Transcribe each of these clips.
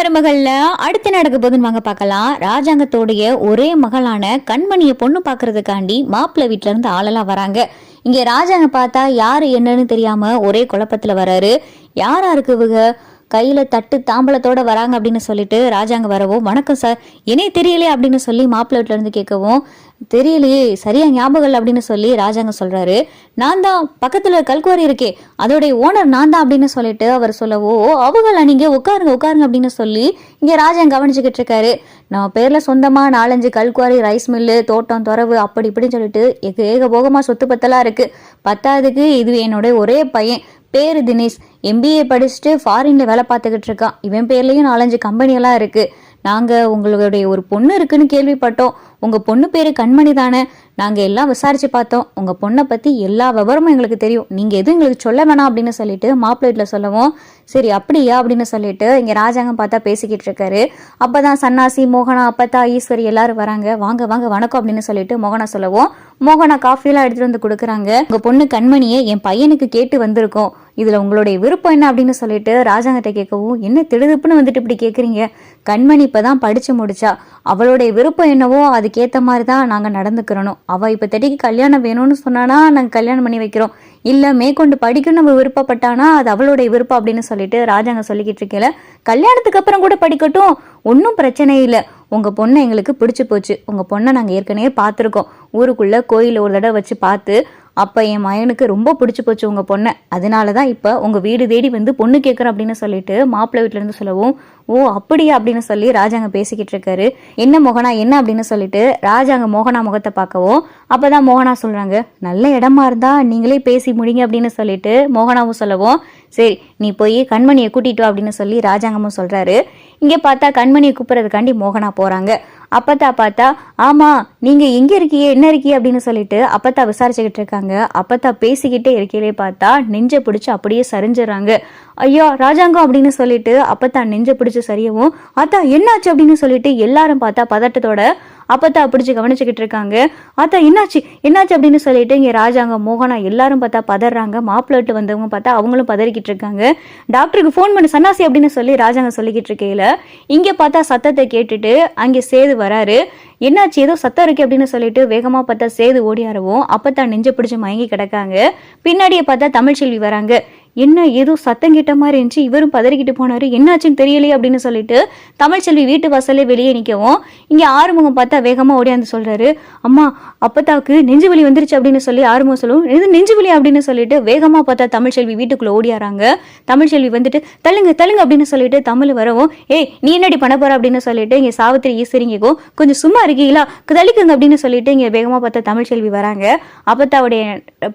மருமகள்ல அடுத்து நடக்க போதுன்னு வாங்க பார்க்கலாம். ராஜாங்கத்தோடைய ஒரே மகளான கண்மணியை பொண்ணு பார்க்கறதுக்காண்டி மாப்பிள்ளை வீட்டுல இருந்து ஆளெல்லாம் வராங்க. இங்க ராஜாங்க பார்த்தா யாரு என்னன்னு தெரியாம ஒரே குழப்பத்துல வராரு. யாரா இருக்கு இவங்க? கையில் தட்டு தாம்பலத்தோட வராங்க அப்படின்னு சொல்லிட்டு ராஜாங்க வரவும் வணக்கம் சார் என்னே தெரியலையே அப்படின்னு சொல்லி மாப்பிள்ளை வீட்டுல இருந்து கேட்கவும் தெரியலையே சரியா ஞாபகம் இல்லை அப்படின்னு சொல்லி ராஜாங்க சொல்றாரு. நான் தான் பக்கத்துல கல்குவாரி இருக்கே. அதோடைய ஓனர் நான் தான் அப்படின்னு சொல்லிட்டு அவர் சொல்லவோ "ஓ, நீங்க? உட்காருங்க உட்காருங்க அப்படின்னு சொல்லி இங்க ராஜாங்க கவனிச்சுக்கிட்டு இருக்காரு. நம்ம பேர்ல சொந்தமா நாலஞ்சு கல்குவாரி ரைஸ் மில்லு தோட்டம் துறவு அப்படி இப்படின்னு சொல்லிட்டு ஏக ஏகபோகமா சொத்து பத்தலா இருக்கு. பத்தாவதுக்கு இது என்னுடைய ஒரே பையன். பேர் தினேஷ். எம்பிஏ படிச்சுட்டு ஃபாரின்ல வேலை பார்த்துக்கிட்டு இருக்கான். இவன் பேர்லேயும் நாலஞ்சு கம்பெனியெல்லாம் இருக்குது நாங்கள் உங்களுடைய ஒரு பொண்ணு இருக்குன்னு கேள்விப்பட்டோம். உங்கள் பொண்ணு பேர் கண்மணி தானே. நாங்கள் எல்லாம் விசாரித்து பார்த்தோம். உங்கள் பொண்ணை பற்றி எல்லா விவரமும் எங்களுக்கு தெரியும். நீங்கள் எதுவும் எங்களுக்கு சொல்ல வேணாம் அப்படின்னு சொல்லிட்டு மாப்பிள்ள வீட்டில் சொல்லவும் சரி அப்படியா அப்படின்னு சொல்லிட்டு இங்கே ராஜாங்கம் பார்த்தா பேசிக்கிட்டு இருக்காரு. அப்பதான் சன்னாசி மோகனா அப்பத்தா ஈஸ்வரி எல்லாரும் வராங்க. வாங்க வாங்க வணக்கம் அப்படின்னு சொல்லிட்டு மோகனா சொல்லவும் மோகனா காஃபியெல்லாம் எடுத்துட்டு வந்து கொடுக்குறாங்க. உங்கள் பொண்ணு கண்மணியை என் பையனுக்கு கேட்டு வந்திருக்கோம். இதில் உங்களுடைய விருப்பம் என்ன அப்படின்னு சொல்லிட்டு ராஜாங்கிட்ட கேட்கவும் என்ன திடுதுப்புன்னு வந்துட்டு இப்படி கேட்குறீங்க கண்மணி இப்போ தான் படித்து முடிச்சா. அவளுடைய விருப்பம் என்னவோ அது அதுக்கேற்ற மாதிரி தான் நாங்கள் நடந்துக்கிறணும். அவள் இப்போ தேடிக்கு கல்யாணம் வேணும்னு சொன்னானா நாங்கள் கல்யாணம் பண்ணி வைக்கிறோம். இல்லை மேற்கொண்டு படிக்கணும் நம்ம விருப்பப்பட்டானா அது அவளுடைய விருப்பம் அப்படின்னு சொல்லிட்டு ராஜாங்க சொல்லிக்கிட்டு இருக்கல கல்யாணத்துக்கு அப்புறம் கூட படிக்கட்டும். ஒன்றும் பிரச்சனை இல்லை. உங்கள் பொண்ணை எங்களுக்கு பிடிச்சி போச்சு. உங்கள் பொண்ணை நாங்கள் ஏற்கனவே பார்த்துருக்கோம். ஊருக்குள்ளே கோயில் ஒரு தடவை வச்சு பார்த்து அப்போ என் மயனுக்கு ரொம்ப பிடிச்சி போச்சு உங்கள் பொண்ணை. அதனால தான் இப்போ உங்கள் வீடு தேடி வந்து பொண்ணு கேட்குறோம் அப்படின்னு சொல்லிட்டு மாப்பிள்ளை வீட்டிலேருந்து சொல்லவும் ஓ அப்படியா அப்படின்னு சொல்லி ராஜாங்க பேசிக்கிட்டு இருக்காரு. என்ன மோகனா என்ன அப்படின்னு சொல்லிட்டு ராஜாங்க மோகனா முகத்தை பார்க்கவும் அப்பதான் மோகனா சொல்றாங்க நல்ல இடமா இருந்தா நீங்களே பேசி முடிங்க அப்படின்னு சொல்லிட்டு மோகனாவும் சொல்லவும் சரி நீ போய் கண்மணியை கூட்டிட்டு வா அப்படின்னு சொல்லி ராஜாங்கமும் சொல்றாரு. இங்கே பார்த்தா கண்மணியை கூப்பிட்றதுக்காண்டி மோகனா போறாங்க. அப்பத்தா பார்த்தா ஆமா நீங்க எங்க இருக்கீங்க என்ன இருக்கீங்க அப்படின்னு சொல்லிட்டு அப்பத்தா விசாரிச்சுக்கிட்டு இருக்காங்க. அப்பத்தா பேசிக்கிட்டே இருக்கையிலே பார்த்தா நெஞ்ச பிடிச்சு அப்படியே சரிஞ்சிடறாங்க. ஐயோ ராஜாங்கம் அப்படின்னு சொல்லிட்டு அப்பத்தா நெஞ்ச பிடிச்சு சரியவும் அத்தா என்னாச்சு அப்படின்னு சொல்லிட்டு எல்லாரும் பார்த்தா பதட்டத்தோட அப்பத்தா பிடிச்சு கவனிச்சுக்கிட்டு இருக்காங்க. அத்தா என்னாச்சு? என்னாச்சு அப்படின்னு சொல்லிட்டு இங்க ராஜாங்க மோகனா எல்லாரும் பார்த்தா பதறாங்க. மாப்பிள்ளட்டு வந்தவங்க பார்த்தா அவங்களும் பதறிக்கிட்டு இருக்காங்க. டாக்டருக்கு ஃபோன் பண்ணி சன்னாசி அப்படின்னு சொல்லி ராஜாங்க சொல்லிக்கிட்டு இருக்கையில இங்க பார்த்தா சத்தத்தை கேட்டுட்டு அங்கே சேது வராரு. என்னாச்சு? ஏதோ சத்தம் இருக்கு அப்படின்னு சொல்லிட்டு வேகமா பார்த்தா சேது ஓடியாரவும் அப்பத்தான் நெஞ்ச பிடிச்சு மயங்கி கிடக்காங்க. பின்னாடியே பார்த்தா தமிழ்ச்செல்வி வராங்க. என்ன ஏதோ சத்தம் கிட்ட மாதிரி இருந்துச்சு இவரும் பதறிக்கிட்டு போனாரு. என்னாச்சுன்னு தெரியலையே அப்படின்னு சொல்லிட்டு தமிழ்ச்செல்வி வீட்டு வாசலே வெளியே நிற்கவும் இங்கே ஆறுமுகம் பார்த்தா வேகமாக ஓடியாந்து சொல்கிறாரு அம்மா அப்பத்தாவுக்கு நெஞ்சு வலி வந்துருச்சு அப்படின்னு சொல்லி ஆறுமுகம் சொல்லுவோம் இது நெஞ்சு வலி அப்படின்னு சொல்லிட்டு வேகமாக பார்த்தா தமிழ்ச்செல்வி வீட்டுக்குள்ளே ஓடியாராங்க. தமிழ்ச்செல்வி வந்துட்டு தள்ளுங்க தள்ளுங்க அப்படின்னு சொல்லிட்டு தமிழ் வரவும் ஏய் நீ என்னடி பண்ண போற? அப்படின்னு சொல்லிட்டு இங்கே சாவித்திரி ஈஸ்வரிங்கோ கொஞ்சம் சும்மா இருக்கீங்களா? தள்ளிக்குங்க அப்படின்னு சொல்லிட்டு இங்கே வேகமாக பார்த்தா தமிழ்ச்செல்வி வராங்க. அப்பத்தாவுடைய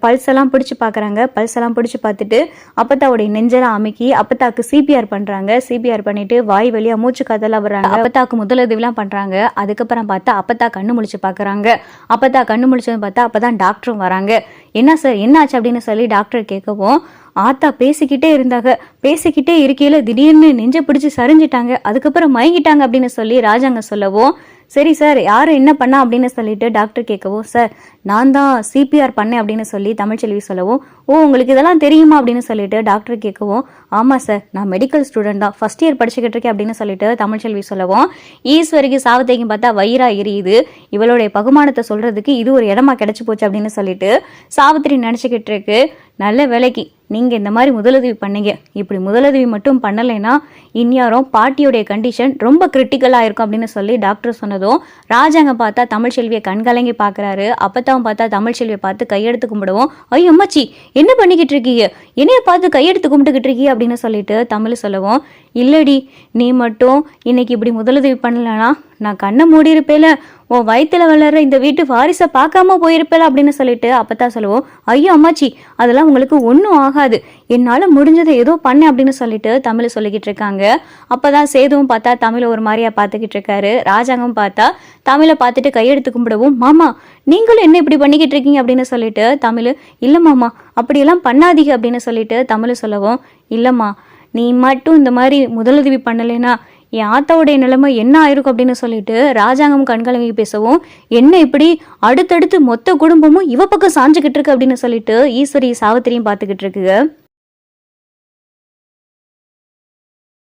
பல்ஸ் எல்லாம் பிடிச்சி பார்க்குறாங்க பல்ஸ் எல்லாம் பிடிச்சி பார்த்துட்டு அப்பத்தாவுடைய நெஞ்செல்லாம் அமைக்கி அப்பத்தாக்கு சிபிஆர் பண்றாங்க. சிபிஆர் பண்ணிட்டு வாய் வழியா மூச்சு கதெல்லாம் வர்றாங்க அப்பத்தாக்கு முதலுதவிலாம் பண்றாங்க. அதுக்கப்புறம் பார்த்தா அப்பத்தா கண்ணு முழிச்சு பாக்குறாங்க அப்பத்தா கண்ணு முழிச்சது பார்த்தா அப்பதான் டாக்டரும் வராங்க. என்ன சார் என்னாச்சு அப்படின்னு சொல்லி டாக்டர் கேட்கவும் ஆத்தா பேசிக்கிட்டே இருந்தாங்க. பேசிக்கிட்டே இருக்கையில திடீர்னு நெஞ்ச பிடிச்சு சரிஞ்சிட்டாங்க. அதுக்கப்புறம் மயங்கிட்டாங்க அப்படின்னு சொல்லி ராஜாங்க சொல்லவும் சரி சார் யார் என்ன பண்ணா அப்படின்னு சொல்லிட்டு டாக்டர் கேட்கவும் சார் நான் தான் சிபிஆர் பண்ணேன் அப்படின்னு சொல்லி தமிழ்ச்செல்வி சொல்லவும் ஓ உங்களுக்கு இதெல்லாம் தெரியுமா? அப்படின்னு சொல்லிட்டு டாக்டர் கேட்கவும் ஆமாம் சார் நான் மெடிக்கல் ஸ்டூடெண்ட் தான். ஃபர்ஸ்ட் இயர் படிச்சுக்கிட்டு இருக்கேன் அப்படின்னு சொல்லிட்டு தமிழ்ச்செல்வி சொல்லவும் ஈஸ்வரிக்கு சாவத்தைக்கும் பார்த்தா வயிறா எரியுது. இவளுடைய பகுமானத்தை சொல்றதுக்கு இது ஒரு இடமா கிடச்சி போச்சு அப்படின்னு சொல்லிட்டு சாவித்திரி நினச்சிக்கிட்டு இருக்கு. நல்ல வேலைக்கு நீங்கள் இந்த மாதிரி முதலுதவி பண்ணீங்க. இப்படி முதலுதவி மட்டும் பண்ணலைன்னா இன்யாரும் பாட்டியோடைய கண்டிஷன் ரொம்ப கிரிட்டிக்கலாக இருக்கும் அப்படின்னு சொல்லி டாக்டர் சொன்னதும் ராஜாங்க பார்த்தா தமிழ்ச்செல்வியை கண்கலங்கி பார்க்குறாரு. அப்பத்தான் பார்த்தா தமிழ்ச்செல்வியை பார்த்து கையெடுத்து கும்பிடுவோம். ஐயோ அம்மாச்சி என்ன பண்ணிக்கிட்டு இருக்கீங்க? என்னைய பார்த்து கையெடுத்து கும்பிட்டுக்கிட்டு இருக்கீங்க அப்படின்னு சொல்லிட்டு தமிழ் சொல்லுவோம் இல்லடி நீ மட்டும் இன்னைக்கு இப்படி முதலுதவி பண்ணலன்னா நான் கண்ணை மூடி இருப்பேல. உன் வயிற்றுல வளர்ற இந்த வீட்டு வாரிசை பார்க்காம போயிருப்பேல அப்படின்னு சொல்லிட்டு அப்பத்தான் சொல்லுவோம் ஐயோ அம்மாச்சி அதெல்லாம் உங்களுக்கு ஒன்றும் ஆகாது. என்னால் முடிஞ்சதை ஏதோ பண்ணேன் அப்படின்னு சொல்லிட்டு தமிழ் சொல்லிக்கிட்டு இருக்காங்க. அப்போ தான் சேதுவும் பார்த்தா தமிழை ஒரு மாதிரியாக பார்த்துக்கிட்டு இருக்காரு. ராஜாங்கம் பார்த்தா தமிழை பார்த்துட்டு கையெடுத்து கும்பிடவும் மாமா நீங்களும் என்ன இப்படி பண்ணிக்கிட்டு இருக்கீங்க? அப்படின்னு சொல்லிட்டு தமிழ் இல்லை மாமா அப்படியெல்லாம் பண்ணாதீங்க அப்படின்னு சொல்லிட்டு தமிழ் சொல்லவும் இல்லைம்மா நீ மட்டும் இந்த மாதிரி முதலுதவி பண்ணலைன்னா என் ஆத்தாவுடைய நிலைமை என்ன ஆயிருக்கும் அப்படின்னு சொல்லிட்டு ராஜாங்கம் கண்கலங்கி பேசவும் என்ன இப்படி அடுத்தடுத்து மொத்த குடும்பமும் இவ பக்கம் சாஞ்சுக்கிட்டு இருக்கு அப்படின்னு சொல்லிட்டு ஈஸ்வரி சாவித்திரியும் பார்த்துக்கிட்டு இருக்குங்க